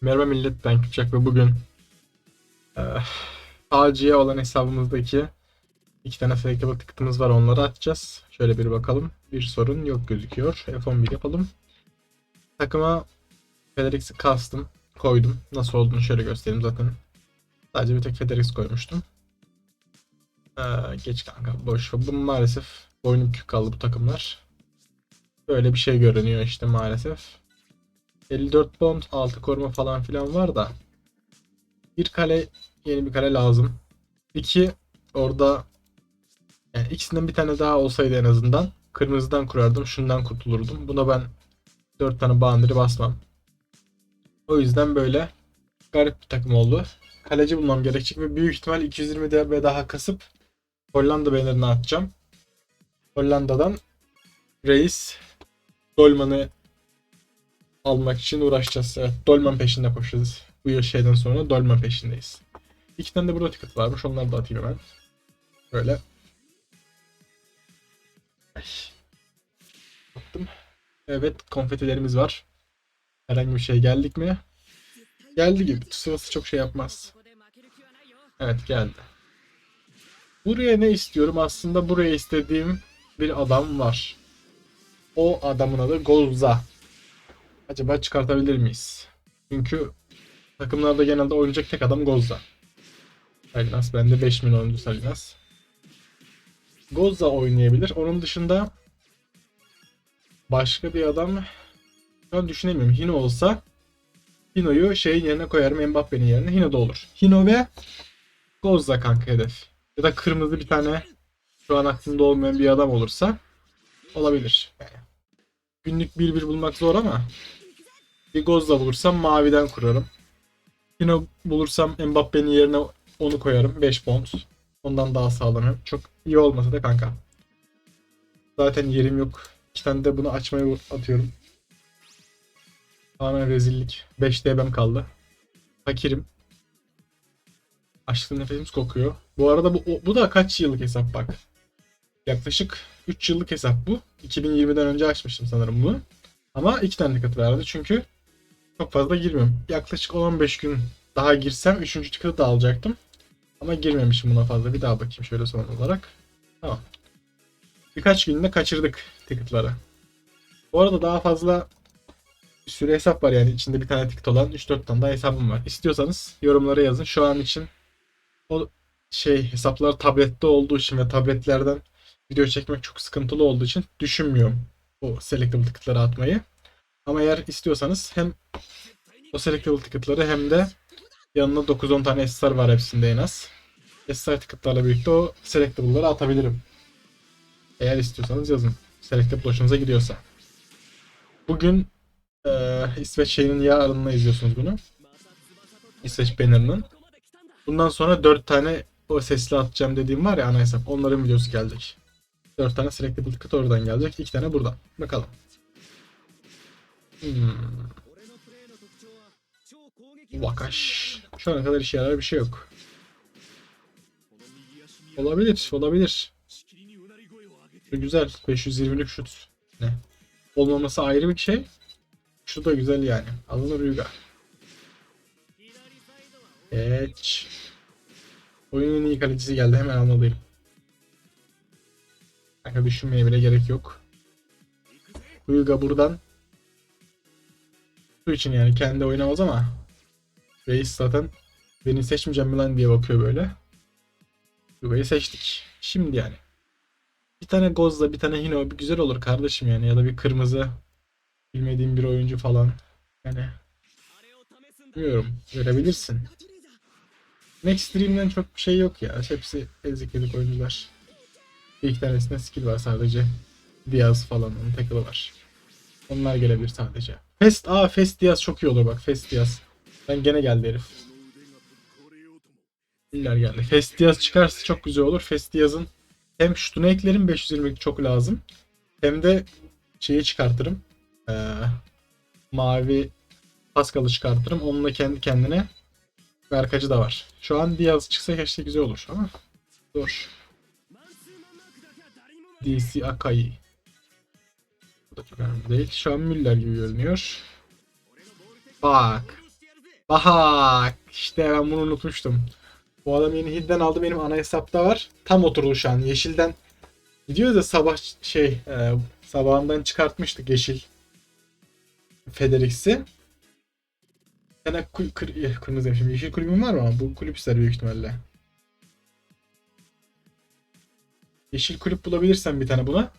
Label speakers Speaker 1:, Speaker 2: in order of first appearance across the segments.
Speaker 1: Merhaba millet ben Küçük ve bugün AC'ye olan hesabımızdaki iki tane selectable ticket'ımız var onları atacağız. Şöyle bir bakalım. Bir sorun yok gözüküyor. F11 yapalım. Takıma Federix'i kastım. Koydum. Nasıl olduğunu şöyle göstereyim zaten. Sadece bir tek Federix koymuştum. Eee, geç kanka boş. Bu maalesef boynum bükük kaldı bu takımlar. Böyle bir şey görünüyor işte maalesef. 54 bond, 6 koruma falan filan var da bir kale yeni bir kale lazım. İki orada yani ikisinden bir tane daha olsaydı en azından kırmızıdan kurardım. Şundan kurtulurdum. Buna ben 4 tane bandiri basmam. O yüzden böyle garip bir takım oldu. Kaleci bulmam gerekecek ve büyük ihtimal 220 DB daha kasıp Hollanda banner'ını atacağım. Hollanda'dan Reis Dolman'ı almak için uğraşacağız. Evet, Dolman peşinde koşacağız. Bu yıl şeyden sonra Dolman peşindeyiz. İki tane de burada ticket varmış. Onları da atayım hemen. Böyle. Attım. Evet, konfetilerimiz var. Herhangi bir şey geldik mi? Geldi gibi. Sıvısı çok şey yapmaz. Evet, geldi. Buraya ne istiyorum? Aslında buraya istediğim bir adam var. O adamın adı Golza. Acaba çıkartabilir miyiz? Çünkü takımlarda genelde oynayacak tek adam Gozza. Salinas bende 5 milyoncu Salinas. Gozza oynayabilir. Onun dışında başka bir adam şu an düşünemiyorum. Hino olsa Hino'yu şeyin yerine koyarım Mbappe'nin yerine. Hino da olur. Hino ve Gozza kanka hedef. Ya da kırmızı bir tane şu an aklımda olmayan bir adam olursa olabilir. Yani günlük 1-1 bulmak zor ama bir Gozla bulursam maviden kurarım. Yine bulursam Mbappe'nin yerine onu koyarım. 5 pound. Ondan daha sağlam. Çok iyi olmasa da kanka. Zaten yerim yok. İki tane de bunu açmaya atıyorum. Tamamen rezillik. 5 DB'm kaldı. Fakirim. Aşkın nefesimiz kokuyor. Bu arada bu, bu da kaç yıllık hesap bak. Yaklaşık 3 yıllık hesap bu. 2020'den önce açmıştım sanırım bunu. Ama iki tane ticket verdi çünkü çok fazla girmiyorum. Yaklaşık 15 gün daha girsem 3. ticket'ı da alacaktım. Ama girmemişim buna fazla. Bir daha bakayım şöyle son olarak. Tamam. Birkaç günde kaçırdık ticket'ları. Bu arada daha fazla bir sürü hesap var yani içinde bir tane ticket olan 3-4 tane daha hesabım var. İstiyorsanız yorumlara yazın. Şu an için o şey hesaplar tablette olduğu için ve tabletlerden video çekmek çok sıkıntılı olduğu için düşünmüyorum o selectable ticket'ları atmayı. Ama eğer istiyorsanız hem o selectable ticket'ları hem de yanına 9-10 tane SSR var hepsinde en az. SSR ticket'larla birlikte o selectable'ları atabilirim. Eğer istiyorsanız yazın. Selectable hoşunuza gidiyorsa. Bugün eee İsveç şeyinin yarınına izliyorsunuz bunu. İsveç banner'ının. Bundan sonra 4 tane o sesli atacağım dediğim var ya ana hesap. Onların videosu gelecek. 4 tane selectable ticket oradan gelecek. 2 tane buradan. Bakalım. Hmm. Vakaş. Şu ana kadar işe yarar bir şey yok. Olabilir, olabilir. Güzel. 520'lik şut. Ne? Olmaması ayrı bir şey. Şu da güzel yani. Alınır Yuga. Geç. Oyunun en iyi kalecisi geldi. Hemen almalıyım. Kanka düşünmeye bile gerek yok. Uyga buradan şu için yani kendi oynamaz ama Reis zaten beni seçmeyeceğim mi lan diye bakıyor böyle. Yuga'yı seçtik. Şimdi yani. Bir tane Goz'la bir tane Hino bir güzel olur kardeşim yani ya da bir kırmızı bilmediğim bir oyuncu falan. Yani bilmiyorum. Görebilirsin. Next Dream'den çok bir şey yok ya. Hepsi ezik ezik oyuncular. Bir iki tanesinde skill var sadece. Diaz falan onun tackle'ı var. Onlar gelebilir sadece. Fest, aa Fest Diaz çok iyi olur bak Fest Diaz. Ben gene geldi herif. İller geldi. Fest Diaz çıkarsa çok güzel olur. Fest Diaz'ın hem şutunu eklerim 520 çok lazım. Hem de şeyi çıkartırım. Ee, mavi Pascal'ı çıkartırım. Onunla kendi kendine Berkacı da var. Şu an Diaz çıksa keşke güzel olur ama zor. DC Akai. Bu da çok önemli değil. Şu Müller gibi görünüyor. Bak. Aha işte ben bunu unutmuştum. Bu adam yeni hidden aldı benim ana hesapta var. Tam oturdu şu an. Yeşilden gidiyoruz da sabah şey e, sabahından çıkartmıştık yeşil Federix'i. Kul, kır, eh, kırmızı. Yeşil kulübüm var mı bu kulüp ister büyük ihtimalle. Yeşil kulüp bulabilirsen bir tane buna.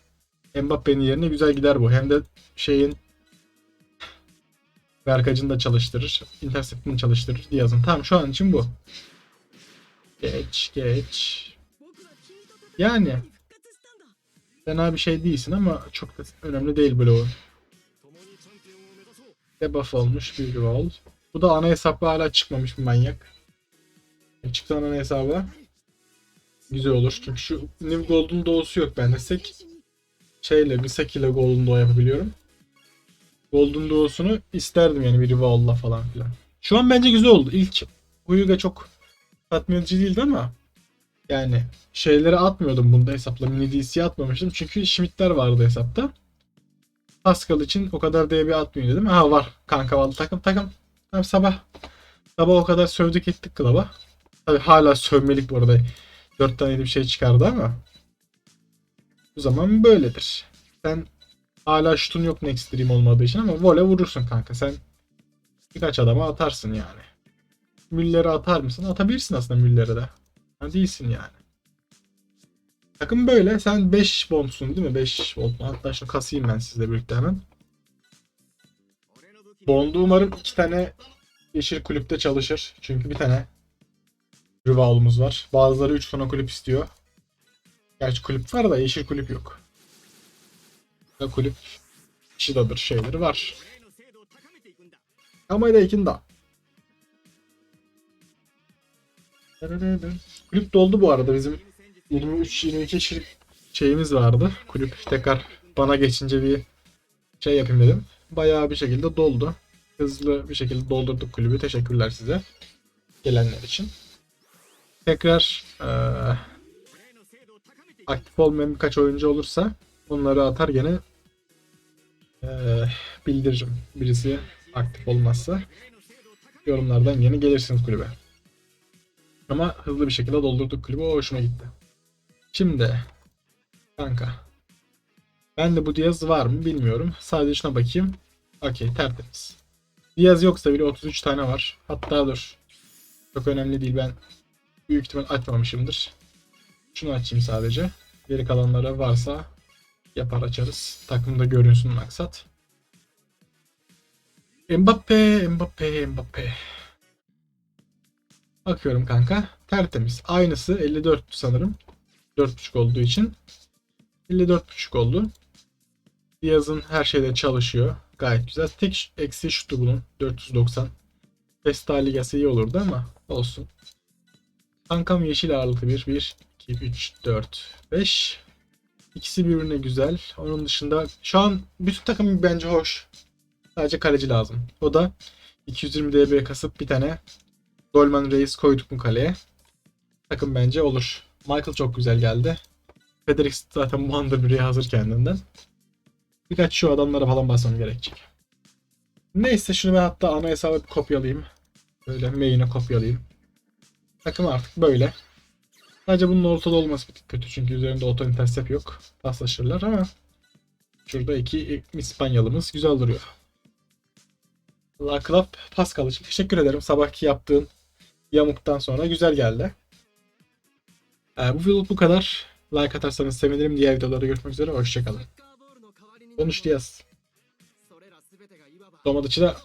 Speaker 1: Mbappe'nin yerine güzel gider bu. Hem de şeyin Berkac'ın da çalıştırır. Intercept'ini çalıştırır. Diaz'ın. Tamam şu an için bu. Geç geç. Yani fena bir şey değilsin ama çok da önemli değil o. Debuff olmuş bir rol. Bu da ana hesapla hala çıkmamış bir manyak. Çıktı ana hesaba. Güzel olur. Çünkü şu New Golden doğusu yok bende. Sek şeyle bir Sek ile Golden Doğu yapabiliyorum. Golden doğusunu isterdim yani bir Rival'la falan filan. Şu an bence güzel oldu. İlk Huyuga çok tatmin edici değildi ama yani şeyleri atmıyordum bunda hesapla. Mini DC atmamıştım. Çünkü Schmidt'ler vardı hesapta. Pascal için o kadar DB atmıyor dedim. Ha var. Kanka vallahi takım takım. Tamam sabah. Sabah o kadar sövdük ettik klaba. Tabi hala sövmelik bu arada. 4 tane bir şey çıkardı ama. Bu zaman böyledir. Sen hala şutun yok next dream olmadığı için ama vole vurursun kanka. Sen birkaç adama atarsın yani. Müller'e atar mısın? Atabilirsin aslında Müller'e de. Ha, değilsin yani. Takım böyle. Sen 5 bombsun değil mi? 5 volt. Hatta şunu kasayım ben sizle birlikte hemen. Bond'u umarım iki tane yeşil kulüpte çalışır. Çünkü bir tane rivalımız var. Bazıları 3 tane kulüp istiyor. Gerçi kulüp var da yeşil kulüp yok. Ya kulüp Shida'dır şeyleri var. Ama da. Kulüp doldu bu arada bizim 23-22 kişilik şeyimiz vardı. Kulüp tekrar bana geçince bir şey yapayım dedim. Bayağı bir şekilde doldu. Hızlı bir şekilde doldurduk kulübü. Teşekkürler size. Gelenler için. Tekrar eee aktif olmayan birkaç oyuncu olursa onları atar gene eee bildiririm. Birisi aktif olmazsa yorumlardan yine gelirsiniz kulübe. Ama hızlı bir şekilde doldurduk kulübü. O hoşuma gitti. Şimdi kanka ben de bu Diaz var mı bilmiyorum. Sadece şuna bakayım. Okey tertemiz. Diaz yoksa bile 33 tane var. Hatta dur. Çok önemli değil ben büyük ihtimal açmamışımdır. Şunu açayım sadece. Geri kalanlara varsa yapar açarız. Takımda görünsün maksat. Mbappe, Mbappe, Mbappe. Bakıyorum kanka. Tertemiz. Aynısı 54 sanırım. 4.5 olduğu için. 54.5 oldu. Diaz'ın her şeyde çalışıyor. Gayet güzel. Tek eksi şutu bunun. 490. Festa Ligası iyi olurdu ama olsun. Kankam yeşil ağırlıklı bir. 1, 2, 3, 4, 5. İkisi birbirine güzel. Onun dışında şu an bütün takım bence hoş. Sadece kaleci lazım. O da 220 DB kasıp bir tane Dolman Reis koyduk mu kaleye? Takım bence olur. Michael çok güzel geldi. Fredericks zaten bu anda biri hazır kendinden. Birkaç şu adamlara falan basmam gerekecek. Neyse şunu ben hatta ana hesabı kopyalayayım. Böyle main'e kopyalayayım. Takım artık böyle. Sadece bunun ortada olması bir tık kötü çünkü üzerinde auto intercept yok. Paslaşırlar ama şurada iki İspanyalımız güzel duruyor. La Club Pascal için teşekkür ederim. Sabahki yaptığın yamuktan sonra güzel geldi. Ee, bu video bu kadar. Like atarsanız sevinirim. Diğer videolarda görüşmek üzere. Hoşçakalın. Konuş Diaz. Domadıçı da